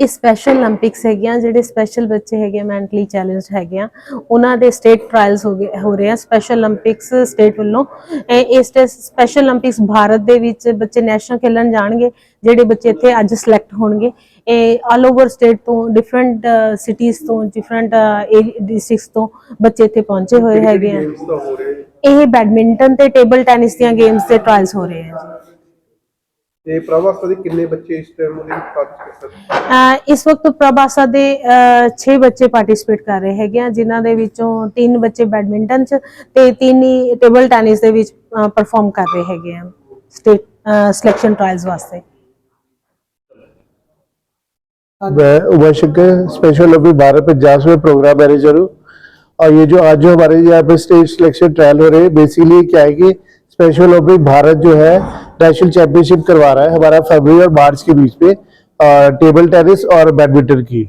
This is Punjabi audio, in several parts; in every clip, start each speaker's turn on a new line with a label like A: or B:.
A: ਇਹ ਸਪੈਸ਼ਲ 올림픽ਸ ਹੈਗੀਆਂ ਜਿਹੜੇ ਸਪੈਸ਼ਲ ਬੱਚੇ ਹੈਗੇ ਮੈਂਟਲੀ ਚੈਲੰਜਡ ਹੈਗੇ ਆ ਉਹਨਾਂ ਦੇ ਸਟੇਟ ਟ੍ਰਾਇਲਸ ਹੋ ਗਏ ਹੋ ਰਹੇ ਆ ਸਪੈਸ਼ਲ 올림픽ਸ ਸਟੇਟ ਵੱਲੋਂ। ਇਹ ਸਪੈਸ਼ਲ 올림픽ਸ ਭਾਰਤ ਦੇ ਵਿੱਚ ਬੱਚੇ ਨੈਸ਼ਨਲ ਖੇਲਣ ਜਾਣਗੇ ਜਿਹੜੇ ਬੱਚੇ ਇੱਥੇ ਅੱਜ ਸਿਲੈਕਟ ਹੋਣਗੇ। ਇਹ ਆਲ ਓਵਰ ਸਟੇਟ ਤੋਂ ਡਿਫਰੈਂਟ ਸਿਟੀਜ਼ ਤੋਂ ਡਿਫਰੈਂਟ ਡਿਸਟ੍ਰਿਕਟਸ ਤੋਂ ਬੱਚੇ ਇੱਥੇ ਪਹੁੰਚੇ ਹੋਏ ਹੈਗੇ ਆ। ਇਹ ਬੈਡਮਿੰਟਨ ਤੇ ਟੇਬਲ ਟੈਨਿਸ ਦੀਆਂ ਗੇਮਸ ਦੇ ਟ੍ਰਾਇਲਸ ਹੋ ਰਹੇ ਆ
B: ਤੇ ਪ੍ਰਾਵਾਸ ਦੇ ਕਿੰਨੇ ਬੱਚੇ ਇਸ ਟਾਈਮ ਉਹਦੇ ਵਿੱਚ ਪਾਰਟਿਸਿਪੇਟ ਕਰ ਰਹੇ ਹਨ?
A: ਅਹ ਇਸ ਵਕਤ ਪ੍ਰਭਾਸਾ ਦੇ 6 ਬੱਚੇ ਪਾਰਟਿਸਿਪੇਟ ਕਰ ਰਹੇ ਹੈਗੇ ਆ ਜਿਨ੍ਹਾਂ ਦੇ ਵਿੱਚੋਂ 3 ਬੱਚੇ ਬੈਡਮਿੰਟਨ ਚ ਤੇ 3 ਹੀ ਟੇਬਲ ਟੈਨਿਸ ਦੇ ਵਿੱਚ ਪਰਫਾਰਮ ਕਰ ਰਹੇ ਹੈਗੇ ਆ स्टेट सिलेक्शन ट्रायल्स वास्ते
C: मैं उमर शंकर स्पेशल अभी भारत पंजाब में प्रोग्राम मैनेजर हूँ और ये जो आज जो हमारे यहाँ पे स्टेट सिलेक्शन ट्रायल हो रहे हैं बेसिकली क्या है कि स्पेशल ओलंपिक भारत जो है नेशनल चैंपियनशिप करवा रहा है हमारा फरवरी और मार्च के बीच में टेबल टेनिस और बैडमिंटन की।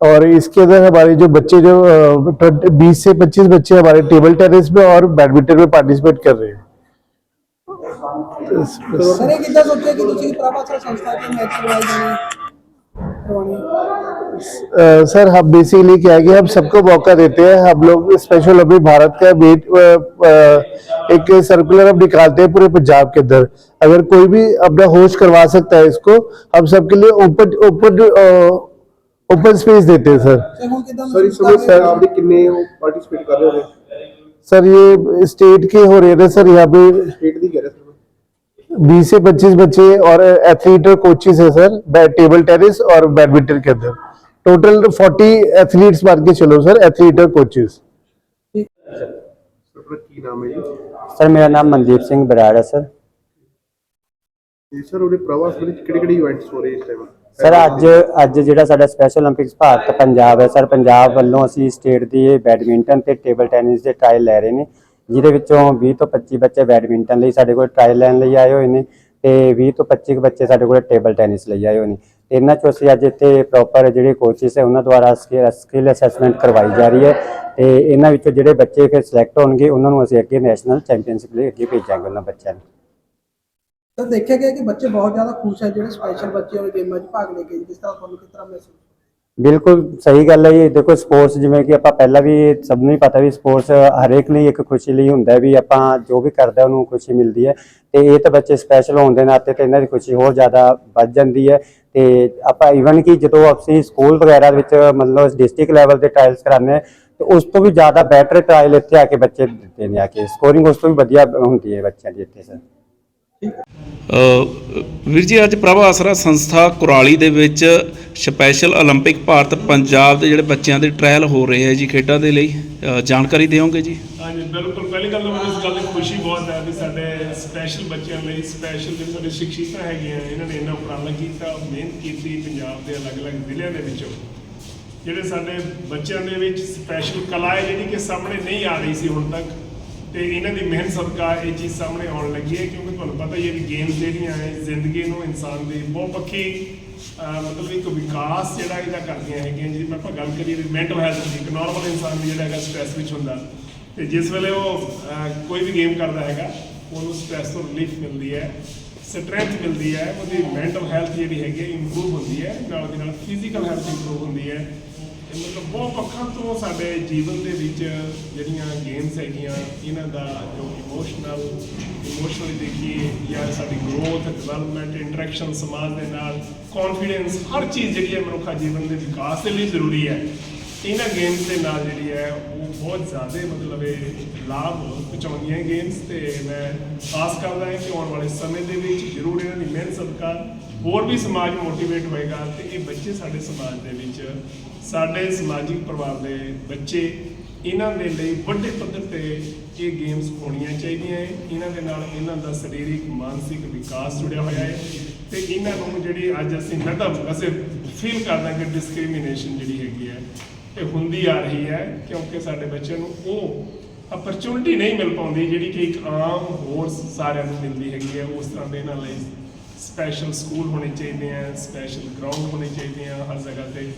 C: और इसके अंदर हमारे जो बच्चे जो बीस से पच्चीस बच्चे हमारे टेबल टेनिस में और बैडमिंटन में पार्टिसिपेट कर रहे हैं।
D: ਸਰ
C: सर हम बेसिकली क्या है कि हम सबको मौका देते हैं। हम लोग स्पेशल अभी भारत का वेट एक सर्कुलर हम निकालते हैं पूरे पंजाब के अंदर। अगर कोई भी अपना होस्ट करवा सकता है इसको हम सबके लिए ओपन ओपन ओपन स्पेस देते हैं सर। सर ये स्टेट के हो रहे थे सर यहाँ पे बीस से पच्चीस बच्चे और एथलीट और कोचिज है सर टेबल टेनिस और बैडमिंटन के अंदर। टोटल फोर्टी एथलीट्स मान के चलो सर एथलीट और कोचिज
B: ਸਰ
E: ਮੇਰਾ ਨਾਮ ਮਨਦੀਪ ਸਿੰਘ ਬਰਾੜ ਹੈ ਸਰ
B: ਸਰ ਉਹਦੇ ਪ੍ਰਵਾਸ ਵਿੱਚ ਕਿਹੜੇ ਕਿਹੜੇ ਇਵੈਂਟਸ ਹੋ ਰਹੇ ਇਸ ਟਾਈਮ
E: ਸਰ ਅੱਜ ਅੱਜ ਜਿਹੜਾ ਸਾਡਾ ਸਪੈਸ਼ਲ 올림픽ਸ ਭਾਰਤ ਪੰਜਾਬ ਹੈ ਸਰ ਪੰਜਾਬ ਵੱਲੋਂ ਅਸੀਂ ਸਟੇਟ ਦੀ ਬੈਡਮਿੰਟਨ ਤੇ ਟੇਬਲ ਟੈਨਿਸ ਦੇ ਟ੍ਰਾਇਲ ਲੈ ਰਹੇ ਨੇ ਜਿਹਦੇ ਵਿੱਚੋਂ 20 ਤੋਂ 25 ਬੱਚੇ ਬੈਡਮਿੰਟਨ ਲਈ ਸਾਡੇ ਕੋਲ ਟਰਾਇਲ ਲੈਣ ਲਈ ਆਏ ਹੋਏ ਨੇ ਤੇ 20 ਤੋਂ 25 ਕੁ ਬੱਚੇ ਸਾਡੇ ਕੋਲ ਟੇਬਲ ਟੈਨਿਸ ਲਈ ਆਏ ਹੋਏ ਨੇ। ਤੇ ਇਹਨਾਂ ਚੋਂ ਅਸੀਂ ਅੱਜ ਇੱਥੇ ਪ੍ਰੋਪਰ ਜਿਹੜੇ ਕੋਚਿਸ ਹੈ ਉਹਨਾਂ ਦੁਆਰਾ ਸਕਿੱਲ ਅਸੈਸਮੈਂਟ ਕਰਵਾਈ ਜਾ ਰਹੀ ਹੈ ਤੇ ਇਹਨਾਂ ਵਿੱਚੋਂ ਜਿਹੜੇ ਬੱਚੇ ਫਿਰ ਸਿਲੈਕਟ ਹੋਣਗੇ, ਉਹਨਾਂ ਨੂੰ ਅਸੀਂ ਅੱਗੇ ਨੈਸ਼ਨਲ ਚੈਂਪੀਅਨਸ਼ਿਪ ਲਈ ਅੱਗੇ ਭੇਜਾਂਗੇ ਉਹਨਾਂ ਬੱਚਿਆਂ ਨੂੰ।
D: ਸਰ, ਦੇਖਿਆ ਗਿਆ ਕਿ ਬੱਚੇ ਬਹੁਤ ਜ਼ਿਆਦਾ ਖੁਸ਼ ਹੈ, ਜਿਹੜੇ ਸਪੈਸ਼ਲ ਬੱਚੇ ਉਹ ਗੇਮਾਂ 'ਚ ਭਾਗ ਲੈ ਕੇ ਜਿਸ ਤਰ੍ਹਾਂ ਤੁਹਾਨੂੰ ਕਿਸ ਤਰ੍ਹਾਂ ਮਹਿਸੂਸ
E: ਬਿਲਕੁਲ ਸਹੀ ਗੱਲ ਹੈ ਜੀ। ਦੇਖੋ ਸਪੋਰਟਸ ਜਿਵੇਂ ਕਿ ਆਪਾਂ ਪਹਿਲਾਂ ਵੀ ਸਭ ਨੂੰ ਹੀ ਪਤਾ ਵੀ ਸਪੋਰਟਸ ਹਰੇਕ ਲਈ ਇੱਕ ਖੁਸ਼ੀ ਲਈ ਹੁੰਦਾ ਵੀ ਆਪਾਂ ਜੋ ਵੀ ਕਰਦਾ ਉਹਨੂੰ ਖੁਸ਼ੀ ਮਿਲਦੀ ਹੈ। ਤੇ ਇਹ ਤਾਂ ਬੱਚੇ ਸਪੈਸ਼ਲ ਹੋਣ ਦੇ ਨਾਤੇ ਤੇ ਇਹਨਾਂ ਦੀ ਖੁਸ਼ੀ ਹੋਰ ਜ਼ਿਆਦਾ ਵੱਧ ਜਾਂਦੀ ਹੈ। ਤੇ ਆਪਾਂ ਈਵਨ ਕਿ ਜਦੋਂ ਅਸੀਂ ਸਕੂਲ ਵਗੈਰਾ ਦੇ ਵਿੱਚ ਮਤਲਬ ਡਿਸਟ੍ਰਿਕਟ ਲੈਵਲ ਤੇ ਟ੍ਰਾਇਲਸ ਕਰਾਉਂਦੇ ਹਾਂ, ਤੇ ਉਸ ਤੋਂ ਵੀ ਜ਼ਿਆਦਾ ਬੈਟਰ ਟ੍ਰਾਇਲ ਇੱਥੇ ਆ ਕੇ ਬੱਚੇ ਦਿੱਤੇ ਨੇ ਆ ਕੇ। ਸਕੋਰਿੰਗ ਉਸ ਤੋਂ ਵੀ ਵਧੀਆ ਹੁੰਦੀ ਹੈ ਬੱਚਿਆਂ ਦੀ ਇੱਥੇ ਸਰ
F: ਵੀਰ ਜੀ ਅੱਜ ਪ੍ਰਭ ਆਸਰਾ ਸੰਸਥਾ ਕੁਰਾਲੀ ਦੇ ਵਿੱਚ ਸਪੈਸ਼ਲ 올림픽 ਭਾਰਤ ਪੰਜਾਬ ਦੇ ਜਿਹੜੇ ਬੱਚਿਆਂ ਦੇ ਟ੍ਰਾਇਲ ਹੋ ਰਹੇ ਹੈ ਜੀ ਖੇਡਾਂ ਦੇ ਲਈ ਅ, ਜਾਣਕਾਰੀ ਦਿਓਗੇ ਜੀ
G: ਹਾਂਜੀ ਬਿਲਕੁਲ ਪਹਿਲੀ ਗੱਲ ਤਾਂ ਮੈਨੂੰ ਇਸ ਗੱਲ ਦੀ ਖੁਸ਼ੀ ਬਹੁਤ ਹੈ ਵੀ ਸਾਡੇ ਸਪੈਸ਼ਲ ਬੱਚਿਆਂ ਲਈ ਸਪੈਸ਼ਲ ਜਿਹੜੇ ਸਾਡੇ ਸਿੱਖਿਅਕਾਂ ਹੈਗੀਆਂ ਇਹਨਾਂ ਨੇ ਇੰਨਾ ਉਪਰਾਲਾ ਕੀਤਾ ਮਿਹਨਤ ਕੀਤੀ ਪੰਜਾਬ ਦੇ ਅਲੱਗ-ਅਲੱਗ ਜ਼ਿਲ੍ਹਿਆਂ ਦੇ ਵਿੱਚੋਂ ਜਿਹੜੇ ਸਾਡੇ ਬੱਚਿਆਂ ਦੇ ਵਿੱਚ ਸਪੈਸ਼ਲ ਕਲਾ ਹੈ ਜਿਹੜੀ ਕਿ ਸਾਹਮਣੇ ਨਹੀਂ ਆ ਰਹੀ ਸੀ ਹੁਣ ਤੱਕ ਤੇ ਇਹਨਾਂ ਦੀ ਮਿਹਨਤ ਸਦਕਾ ਇਹ ਚੀਜ਼ ਸਾਹਮਣੇ ਆਉਣ ਲੱਗੀ ਹੈ, ਕਿਉਂਕਿ ਤੁਹਾਨੂੰ ਪਤਾ ਹੀ ਹੈ ਵੀ ਗੇਮਸ ਜਿਹੜੀਆਂ ਹੈ, ਜ਼ਿੰਦਗੀ ਨੂੰ ਇਨਸਾਨ ਦੀ ਬਹੁਪੱਖੀ ਅਹ, ਮਤਲਬ ਇੱਕ ਵਿਕਾਸ ਜਿਹੜਾ ਇਹਦਾ ਕਰਦੀਆਂ ਹੈਗੀਆਂ, ਜਿਹਦੀ ਮੈਂ ਆਪਾਂ ਗੱਲ ਕਰੀਏ ਮੈਂਟਲ ਹੈਲਥ ਦੀ, ਇੱਕ ਨਾਰਮਲ ਇਨਸਾਨ ਵੀ ਜਿਹੜਾ ਹੈਗਾ ਸਟ੍ਰੈਸ ਵਿੱਚ ਹੁੰਦਾ। ਤੇ ਜਿਸ ਵੇਲੇ ਉਹ ਕੋਈ ਵੀ ਗੇਮ ਕਰਦਾ ਹੈਗਾ, ਉਹਨੂੰ ਸਟ੍ਰੈਸ ਤੋਂ ਰਿਲੀਫ ਮਿਲਦੀ ਹੈ ਸਟਰੈਂਥ ਮਿਲਦੀ ਹੈ, ਉਹਦੀ ਮੈਂਟਲ ਹੈਲਥ ਜਿਹੜੀ ਹੈਗੀ ਇੰਪਰੂਵ ਹੁੰਦੀ ਹੈ, ਨਾਲ ਦੀ ਨਾਲ ਫਿਜ਼ੀਕਲ ਹੈਲਥ ਇੰਪਰੂਵ ਹੁੰਦੀ ਹੈ। ਇਹ ਮਤਲਬ ਬਹੁਤ ਪੱਖਾਂ ਤੋਂ ਸਾਡੇ ਜੀਵਨ ਦੇ ਵਿੱਚ ਜਿਹੜੀਆਂ ਗੇਮਸ ਹੈਗੀਆਂ, ਇਹਨਾਂ ਦਾ ਜੋ ਇਮੋਸ਼ਨਲ ਇਮੋਸ਼ਨਲੀ ਦੇਖੀਏ ਜਾਂ ਸਾਡੀ ਗਰੋਥ ਡਿਵੈਲਪਮੈਂਟ ਇੰਟਰੈਕਸ਼ਨ ਸਮਾਜ ਦੇ ਨਾਲ ਕੌਨਫੀਡੈਂਸ ਹਰ ਚੀਜ਼ ਜਿਹੜੀ ਹੈ ਮਨੁੱਖਾ ਜੀਵਨ ਦੇ ਵਿਕਾਸ ਦੇ ਲਈ ਜ਼ਰੂਰੀ ਹੈ। ਇਹਨਾਂ ਗੇਮਸ ਦੇ ਨਾਲ ਜਿਹੜੀ ਹੈ ਉਹ ਬਹੁਤ ਜ਼ਿਆਦਾ ਮਤਲਬ ਇਹ ਲਾਭ ਪਹੁੰਚਾਉਂਦੀਆਂ ਗੇਮਸ ਤੇ ਮੈਂ ਆਸ ਕਰਦਾ ਹਾਂ ਕਿ ਆਉਣ ਵਾਲੇ ਸਮੇਂ ਦੇ ਵਿੱਚ ਜ਼ਰੂਰ ਇਹਨਾਂ ਦੀ ਮਿਹਨਤ, ਸਦਕਾ ਹੋਰ ਵੀ ਸਮਾਜ ਮੋਟੀਵੇਟ ਹੋਏਗਾ ਤੇ ਇਹ ਬੱਚੇ ਸਾਡੇ ਸਮਾਜ ਦੇ ਵਿੱਚ, ਸਾਡੇ ਸਮਾਜਿਕ ਪਰਿਵਾਰ ਦੇ ਬੱਚੇ, ਇਹਨਾਂ ਦੇ ਲਈ ਵੱਡੇ ਪੱਧਰ ਤੇ ਇਹ ਗੇਮਸ ਹੋਣੀਆਂ ਚਾਹੀਦੀਆਂ ਹੈ। ਇਹਨਾਂ ਦੇ ਨਾਲ ਇਹਨਾਂ ਦਾ ਸਰੀਰਕ, ਮਾਨਸਿਕ ਵਿਕਾਸ ਜੁੜਿਆ ਹੋਇਆ ਹੈ ਤੇ ਇਹਨਾਂ ਨੂੰ ਜਿਹੜੀ ਅੱਜ ਅਸੀਂ ਮੈਂ ਅਸੀਂ ਵੈਸੇ ਫੀਲ ਕਰਦਾ ਕਿ ਡਿਸਕ੍ਰਿਮੀਨੇਸ਼ਨ ਜਿਹੜੀ ਹੈਗੀ ਹੈ ਇਹ ਹੁੰਦੀ ਆ ਰਹੀ ਹੈ, ਕਿਉਂਕਿ ਸਾਡੇ ਬੱਚਿਆਂ ਨੂੰ ਉਹ ਅਪਰਚੂਨਿਟੀ ਨਹੀਂ ਮਿਲ ਪਾਉਂਦੀ ਜਿਹੜੀ ਕਿ ਇੱਕ ਆਮ ਹੋਰ ਸਾਰਿਆਂ ਨੂੰ ਮਿਲਦੀ ਹੈਗੀ ਹੈ। ਉਸ ਤਰ੍ਹਾਂ ਦੇ ਇਹਨਾਂ ਲਈ ਸਪੈਸ਼ਲ ਸਕੂਲ ਹੋਣੇ ਚਾਹੀਦੇ ਆ ਸਪੈਸ਼ਲ ਗਰਾਊਂਡ ਹੋਣੇ ਚਾਹੀਦੇ ਆ ਹਰ ਜਗ੍ਹਾ ਤੇ।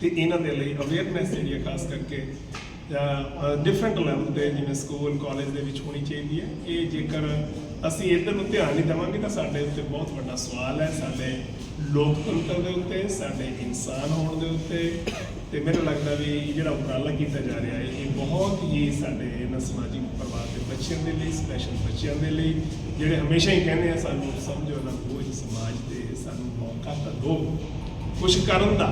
G: ਤੇ ਇਹਨਾਂ ਦੇ ਲਈ ਅਵੇਅਰਨੈਸ ਜਿਹੜੀ ਹੈ ਖਾਸ ਕਰਕੇ ਡਿਫਰੈਂਟ ਲੈਵਲ ਤੇ ਜਿਵੇਂ ਸਕੂਲ ਕਾਲਜ ਦੇ ਵਿੱਚ ਹੋਣੀ ਚਾਹੀਦੀ ਹੈ। ਇਹ ਜੇਕਰ ਅਸੀਂ ਇੱਧਰ ਨੂੰ ਧਿਆਨ ਨਹੀਂ ਦੇਵਾਂਗੇ ਤਾਂ ਸਾਡੇ ਉੱਤੇ ਬਹੁਤ ਵੱਡਾ ਸਵਾਲ ਹੈ। ਸਾਡੇ ਲੋਕਤੰਤਰ ਦੇ ਉੱਤੇ, ਸਾਡੇ ਇਨਸਾਨ ਹੋਣ ਦੇ ਉੱਤੇ ਤੇ ਮੈਨੂੰ ਲੱਗਦਾ ਵੀ ਜਿਹੜਾ ਉਪਰਾਲਾ ਕੀਤਾ ਜਾ ਰਿਹਾ ਹੈ, ਇਹ ਬਹੁਤ ਹੀ ਸਾਡੇ ਇਹਨਾਂ ਸਮਾਜਿਕ ਪਰਿਵਾਰ ਦੇ ਬੱਚਿਆਂ ਦੇ ਲਈ ਸਪੈਸ਼ਲ ਬੱਚਿਆਂ ਦੇ ਲਈ, ਜਿਹੜੇ ਹਮੇਸ਼ਾ ਹੀ ਕਹਿੰਦੇ ਆ, ਸਾਨੂੰ ਸਮਝੋ ਨਾ ਬੋਝ ਸਮਾਜ 'ਤੇ ਸਾਨੂੰ ਮੌਕਾ ਤਾਂ ਦਿਓ। ਕੁਝ ਕਰਨ ਦਾ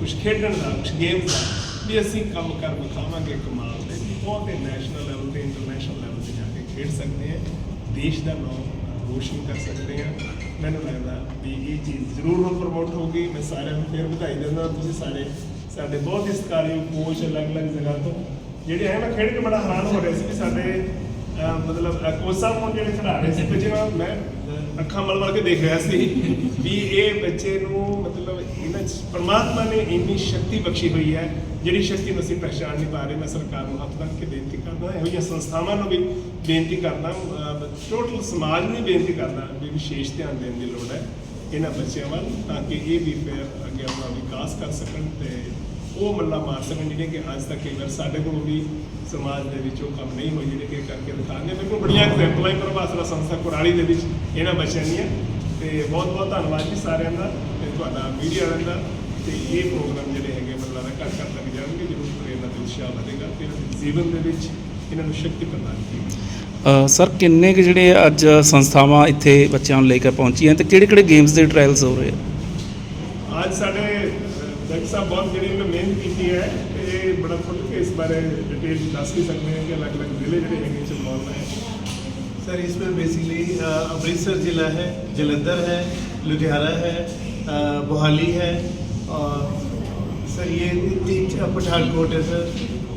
G: ਕੁਝ ਖੇਡਣ ਦਾ ਕੁਝ ਗੇਮਸ ਦਾ, ਵੀ ਅਸੀਂ ਕੰਮ ਕਰ ਵਿਖਾਵਾਂਗੇ ਕਮਾਲ ਦੇ ਬਹੁਤ ਹੀ ਨੈਸ਼ਨਲ ਲੈਵਲ ਤੇ ਇੰਟਰਨੈਸ਼ਨਲ ਲੈਵਲ ਤੇ ਜਾ ਕੇ ਖੇਡ ਸਕਦੇ ਆ, ਦੇਸ਼ ਦਾ ਨਾਮ ਰੋਸ਼ਨ ਕਰ ਸਕਦੇ ਆ। ਮੈਨੂੰ ਲੱਗਦਾ ਵੀ ਇਹ ਚੀਜ਼ ਜ਼ਰੂਰ ਹੁਣ ਪ੍ਰਮੋਟ ਹੋਊਗੀ। ਮੈਂ ਸਾਰਿਆਂ ਨੂੰ ਫੇਰ ਵਧਾਈ ਦਿੰਦਾ ਤੁਸੀਂ ਸਾਰੇ ਸਾਡੇ ਬਹੁਤ ਹੀ ਸਤਿਕਾਰਯੋਗ ਕੋਚ ਅਲੱਗ-ਅਲੱਗ ਜਗ੍ਹਾ ਤੋਂ ਜਿਹੜੇ ਹੈ ਮੈਂ ਖੇਡ ਕੇ ਬੜਾ ਹੈਰਾਨ ਹੋ ਰਿਹਾ ਸੀ ਵੀ ਸਾਡੇ ਮਤਲਬ ਅਹ, ਕੋਚ ਸਾਹਿਬ ਹੁਣ ਜਿਹੜੇ ਖਿਡਾ ਰਹੇ ਸੀ ਬੱਚੇ ਨਾਲ ਮੈਂ ਅੱਖਾਂ ਮਲ ਮਲ ਕੇ ਦੇਖ ਰਿਹਾ ਸੀ ਵੀ ਇਹ ਬੱਚੇ ਨੂੰ ਮਤਲਬ ਇਹਨਾਂ 'ਚ ਪ੍ਰਮਾਤਮਾ ਨੇ ਇੰਨੀ ਸ਼ਕਤੀ ਬਖਸ਼ੀ ਹੋਈ ਹੈ ਜਿਹੜੀ ਸ਼ਕਤੀ ਨੂੰ ਅਸੀਂ ਪਹਿਚਾਣ ਨਹੀਂ ਪਾ ਰਹੇ। ਮੈਂ ਸਰਕਾਰ ਨੂੰ ਹੱਥ ਤੱਕ ਕੇ ਬੇਨਤੀ ਕਰਦਾ ਇਹੋ ਜਿਹੀਆਂ ਸੰਸਥਾਵਾਂ ਨੂੰ ਵੀ ਬੇਨਤੀ ਕਰਦਾ ਟੋਟਲ ਸਮਾਜ ਨੂੰ ਬੇਨਤੀ ਕਰਦਾ ਵੀ ਵਿਸ਼ੇਸ਼ ਧਿਆਨ ਦੇਣ ਦੀ ਲੋੜ ਹੈ। ਇਹਨਾਂ ਬੱਚਿਆਂ ਵੱਲ ਤਾਂ ਕਿ ਇਹ ਵੀ ਫਿਰ ਅੱਗੇ ਆਪਣਾ ਵਿਕਾਸ ਕਰ ਸਕਣ ਤੇ ਉਹ ਮੱਲਾ ਮਾਰ ਸਕਣ, ਜਿਹੜੇ ਕਿ ਅੱਜ ਤੱਕ ਕਈ ਵਾਰ ਸਾਡੇ ਕੋਲ ਵੀ ਸਮਾਜ ਦੇ ਵਿੱਚ ਉਹ ਕੰਮ ਨਹੀਂ ਹੋਏ, ਜਿਹੜੇ ਕਿ ਕਰਕੇ ਦਿਖਾਉਂਦੇ ਮੇਰੇ ਕੋਲ ਬੜੀਆਂ ਐਗਜ਼ੈਂਪਲਾਂ ਹੀ ਪ੍ਰਭਾਸਰਾ ਸੰਸਥਾ ਕੁਰਾਲੀ ਦੇ ਵਿੱਚ ਇਹਨਾਂ ਬੱਚਿਆਂ ਦੀਆਂ। ਤੇ ਬਹੁਤ ਬਹੁਤ ਧੰਨਵਾਦ ਜੀ ਸਾਰਿਆਂ ਦਾ ਤੇ ਤੁਹਾਡਾ ਮੀਡੀਆ ਵਾਲਿਆਂ ਦਾ। ਤੇ ਇਹ ਪ੍ਰੋਗਰਾਮ ਜਿਹੜੇ ਹੈਗੇ ਮੈਨੂੰ ਦਾ ਘਰ ਘਰ ਤੱਕ ਜਾਣਗੇ, ਜ਼ਰੂਰ ਪ੍ਰੇਰਨਾ ਇਹਨਾਂ ਦਾ ਉਤਸ਼ਾਹ ਵਧੇਗਾ ਤੇ ਇਹਨਾਂ ਦੇ ਜੀਵਨ ਦੇ ਵਿੱਚ ਇਹਨਾਂ ਨੂੰ ਸ਼ਕਤੀ ਪ੍ਰਦਾਨ ਕੀਤੀ
F: ਸਰ ਕਿੰਨੇ ਕੁ ਜਿਹੜੇ ਅੱਜ ਸੰਸਥਾਵਾਂ ਇੱਥੇ ਬੱਚਿਆਂ ਨੂੰ ਲੈ ਕੇ ਪਹੁੰਚੀਆਂ ਤੇ ਕਿਹੜੇ ਕਿਹੜੇ ਗੇਮਸ ਦੇ ਟ੍ਰਾਇਲਸ ਹੋ ਰਹੇ ਆ
G: ਅੱਜ ਸਾਡੇ ਡਾਕਟਰ ਸਾਹਿਬ ਬਹੁਤ ਜਿਹੜੀ ਉਹਨਾਂ ਮਿਹਨਤ ਕੀਤੀ ਹੈ ਤੇ ਇਹ ਬੜਾ ਖੁੱਲ੍ਹ ਕੇ ਇਸ ਬਾਰੇ ਡਿਟੇਲ ਦੱਸ ਵੀ ਸਕਦੇ ਹਾਂ ਕਿ ਅਲੱਗ-ਅਲੱਗ ਜ਼ਿਲ੍ਹੇ ਜਿਹੜੇ ਹੈਗੇ ਚ ਇਨਵੋਲਵ ਹੈ
H: सर इसमें बेसिकली अमृतसर जिला है जलंधर है लुधियाना है अ, मोहाली है और सर ये तीन पठानकोट है सर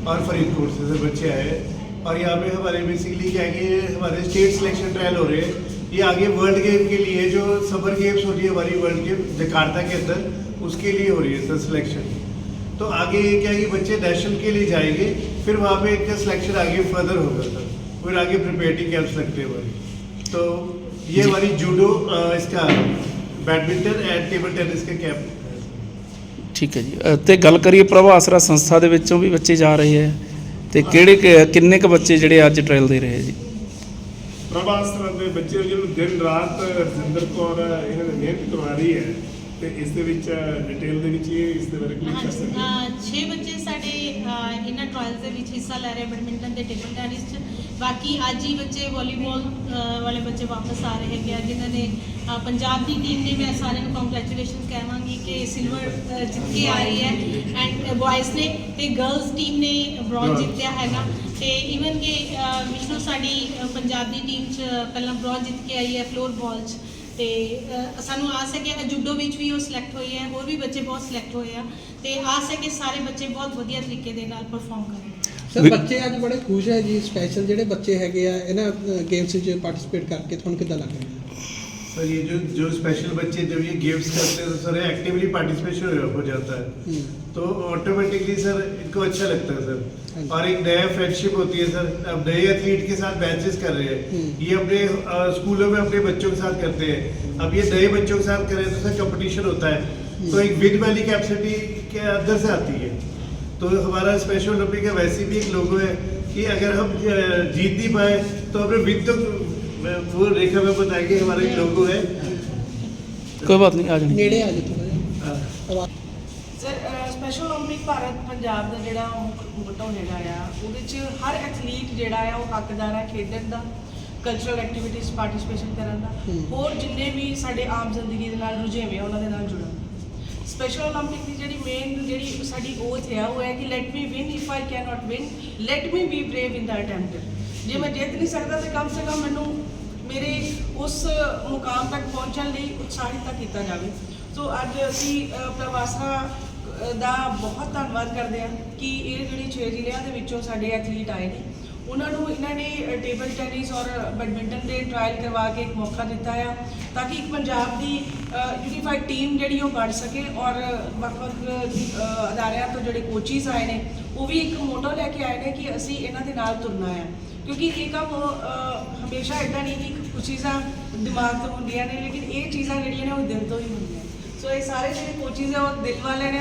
H: और फरीदकोट से सर बच्चे आए हैं और यहाँ पे हमारे बेसिकली क्या है कि ये हमारे स्टेट सिलेक्शन ट्रायल हो रहे हैं ये आगे वर्ल्ड गेम के लिए जो समर गेम्स होती है हमारी वर्ल्ड गेम जकार्ता के अंदर उसके लिए हो रही है सर सिलेक्शन तो आगे ये क्या है कि बच्चे नेशनल के लिए जाएंगे फिर वहाँ पे इनका सिलेक्शन आगे फर्दर होगा सर फिर आगे प्रिपेयरिंग कैंप्स लगते हैं हमारी तो ये हमारी जूडो अ, इसका बैडमिंटन एंड टेबल टेनिस का कैंप है सर।
F: ਠੀਕ ਹੈ ਜੀ ਅ, ਤੇ ਗੱਲ ਕਰੀਏ ਪ੍ਰਭਾ ਆਸਰਾ ਸੰਸਥਾ ਦੇ ਵਿੱਚੋਂ ਵੀ ਬੱਚੇ ਜਾ ਰਹੇ ਹੈ ਤੇ ਕਿਹੜੇ ਕਿ- ਕਿੰਨੇ ਕੁ ਬੱਚੇ ਜਿਹੜੇ ਅੱਜ ਟ੍ਰਾਇਲ ਦੇ ਰਹੇ ਜੀ?
G: ਪ੍ਰਭਾਸਰਾ ਦੇ ਬੱਚੇ ਜਿਹਨੂੰ ਦਿਨ ਰਾਤ ਰਜਿੰਦਰ ਕੌਰ ਇਹਨਾਂ ਨੇ ਮਿਹਨਤ ਕਰਵਾ ਰਹੀ ਹੈ ਤੇ ਇਸ ਦੇ ਵਿੱਚ ਡਿਟੇਲ ਦੇ ਵਿੱਚ ਇਹ ਇਸ ਦੇ ਬਾਰੇ ਕਲਿੱਕ ਕਰ ਸਕਦੇ ਹਾਂ?
I: ਹਾਂਜੀ 6 ਬੱਚੇ ਸਾਡੇ ਅਹ, ਇਹਨਾਂ ਟ੍ਰਾਇਲਸ ਦੇ ਵਿੱਚ ਹਿੱਸਾ ਲੈ ਰਹੇ ਬੈਡਮਿੰਟਨ ਤੇ ਟੇਬਲ ਟੈਨਿਸ 'ਚ। ਬਾਕੀ ਅੱਜ ਹੀ ਬੱਚੇ ਵਾਲੀਬਾਲ ਅਹ, ਵਾਲੇ ਬੱਚੇ ਵਾਪਸ ਆ ਰਹੇ ਹੈਗੇ ਆ ਜਿਨ੍ਹਾਂ ਨੇ ਅਹ, ਪੰਜਾਬ ਦੀ ਟੀਮ ਨੇ ਮੈਂ ਸਾਰਿਆਂ ਨੂੰ ਕੰਗ੍ਰੈਚੁਲੇਸ਼ਨ ਕਹਾਂਗੀ ਕਿ ਸਿਲਵਰ ਜਿੱਤ ਕੇ ਆਈ ਹੈ। ਐਂਡ ਬॉयਜ਼ ਨੇ ਤੇ ਗਰਲਸ ਟੀਮ ਨੇ ਬ੍ਰੌਂਜ਼ ਜਿੱਤਿਆ ਹੈਗਾ। ਤੇ ਇਵਨ ਕਿ ਵਿਸ਼ਨੂੰ ਸਾਡੀ ਪੰਜਾਬ ਦੀ ਟੀਮ 'ਚ ਪਹਿਲਾਂ ਬ੍ਰੌਂਜ਼ ਜਿੱਤ ਕੇ ਆਈ ਹੈ ਫਲੋਰ ਬਾਲ 'ਚ। ਤੇ ਸਾਨੂੰ ਆਸ ਹੈ ਕਿ ਜੁਡੋ ਵਿੱਚ ਵੀ ਉਹ ਸਿਲੈਕਟ ਹੋਈ ਹੈ ਹੋਰ ਵੀ ਬੱਚੇ ਬਹੁਤ ਸਿਲੈਕਟ ਹੋਏ ਆ। ਤੇ ਆਸ ਹੈ ਕਿ ਸਾਰੇ ਬੱਚੇ ਬਹੁਤ ਵਧੀਆ ਤਰੀਕੇ ਦੇ ਨਾਲ ਪਰਫਾਰਮ ਕਰਨਗੇ
D: ਸਰ ਬੱਚੇ ਅੱਜ ਬੜੇ ਖੁਸ਼ ਹੈ ਜੀ ਸਪੈਸ਼ਲ ਜਿਹੜੇ ਬੱਚੇ ਹੈਗੇ ਆ ਇਹਨਾਂ ਗੇਮਸ ਵਿੱਚ ਪਾਰਟਿਸਿਪੇਟ ਕਰਕੇ ਤੁਹਾਨੂੰ ਕਿੱਦਾਂ ਲੱਗ ਰਿਹਾ?
H: सर ये जो जो स्पेशल बच्चे जब ये गेम्स करते हैं तो सर एक्टिवली पार्टिसिपेशन हो जाता है।
D: हम्म,
H: तो ऑटोमेटिकली सर इनको अच्छा लगता है
D: हाँ
H: सर और एक नया फ्रेंडशिप होती है सर। अब नए एथलीट के साथ मैचेस कर रहे हैं।
D: हम्म।
H: ये अपने स्कूलों में अपने बच्चों के साथ करते हैं। अब ये नए बच्चों के साथ करें तो सर कंपटीशन होता है।
D: हम्म।
H: तो एक विन वाली कैपेसिटी के अंदर से आती है। तो हमारा स्पेशल ओलंपिक का वैसे भी एक लोगो है कि अगर हम जीत नहीं पाए तो हमें विन तो वो रेखा में बताएंगे हमारा एक लोगो है
F: ਕੋਈ ਬਾਤ ਨਹੀਂ ਆ ਜਾਣੀ
D: ਨੇੜੇ ਆ ਜਾਓ ਥੋੜਾ ਜਿਹਾ
H: अ,
D: ਆਵਾਜ਼
J: sir special Olympic Bharat Punjab ਦਾ ਜਿਹੜਾ ਮੁੱਖ ਮੋਟੋ ਹੈਗਾ ਆ ਉਹਦੇ 'ਚ ਹਰ ਐਥਲੀਟ ਜਿਹੜਾ ਆ ਉਹ ਹੱਕਦਾਰ ਹੈ ਖੇਡਣ ਦਾ ਕਲਚਰਲ ਐਕਟੀਵਿਟੀਜ਼ ਪਾਰਟਿਸਿਪੇਸ਼ਨ ਕਰਨ ਦਾ
D: ਹੂੰ।
J: ਹੋਰ ਜਿੰਨੇ ਵੀ ਸਾਡੇ ਆਮ ਜ਼ਿੰਦਗੀ ਦੇ ਨਾਲ ਰੁਝੇਵੇਂ ਆ ਉਹਨਾਂ ਦੇ ਨਾਲ ਜੁੜਨ ਸਪੈਸ਼ਲ ਓਲੰਪਿਕ ਦੀ ਜਿਹੜੀ ਮੇਨ ਜਿਹੜੀ ਸਾਡੀ ਓਥ ਹੈ ਉਹ ਹੈ ਕਿ let me win if I can not win let me be brave in the attempt ਜੇ ਮੈਂ ਜਿੱਤ ਨਹੀਂ ਸਕਦਾ ਤੇ ਕਮ ਸੇ ਕਮ ਮੈਨੂੰ ਮੇਰੇ ਉਸ ਮੁਕਾਮ ਤੱਕ ਪਹੁੰਚਣ ਲਈ ਉਤਸ਼ਾਹਿਤ ਤਾਂ ਕੀਤਾ ਜਾਵੇ। ਸੋ ਅੱਜ ਅਸੀਂ ਅ, ਪ੍ਰਵਾਸਾ ਦਾ ਬਹੁਤ ਧੰਨਵਾਦ ਕਰਦੇ ਹਾਂ ਕਿ ਇਹ ਜਿਹੜੀ 6 ਜ਼ਿਲ੍ਹਿਆਂ ਦੇ ਵਿੱਚੋਂ ਸਾਡੇ ਐਥਲੀਟ ਆਏ ਨੇ। ਉਹਨਾਂ ਨੂੰ ਇਹਨਾਂ ਨੇ ਟੇਬਲ ਟੈਨਿਸ ਔਰ ਬੈਡਮਿੰਟਨ ਦੇ ਟਰਾਇਲ ਕਰਵਾ ਕੇ ਇੱਕ ਮੌਕਾ ਦਿੱਤਾ ਆ ਤਾਂ ਕਿ ਇੱਕ ਪੰਜਾਬ ਦੀ ਯੂਨੀਫਾਈਡ ਟੀਮ ਜਿਹੜੀ ਉਹ ਬਣ ਸਕੇ ਔਰ ਵੱਖ-ਵੱਖ ਅਦਾਰਿਆਂ ਤੋਂ ਜਿਹੜੇ ਕੋਚਿਸ ਆਏ ਨੇ ਉਹ ਵੀ ਇੱਕ ਮੋਟੋ ਲੈ ਕੇ ਆਏ ਨੇ ਕਿ ਅਸੀਂ ਇਹਨਾਂ ਦੇ ਨਾਲ ਤੁਰਨਾ ਆ। ਕਿਉਂਕਿ ਇਹ ਕੰਮ ਅ, ਹਮੇਸ਼ਾ ਇਦਾਂ ਨਹੀਂ ਕਿ ਕੁਝ ਚੀਜ਼ਾਂ ਦਿਮਾਗ ਤੋਂ ਹੁੰਦੀਆਂ ਨੇ ਲੇਕਿਨ ਇਹ ਚੀਜ਼ਾਂ ਜਿਹੜੀਆਂ ਨੇ ਉਹ ਦਿਲ ਤੋਂ ਹੀ ਹੁੰਦੀਆਂ ਸੋ ਇਹ ਸਾਰੇ ਜਿਹੜੇ ਕੋਚਿਸ ਆ ਉਹ ਦਿਲ ਵਾਲੇ ਨੇ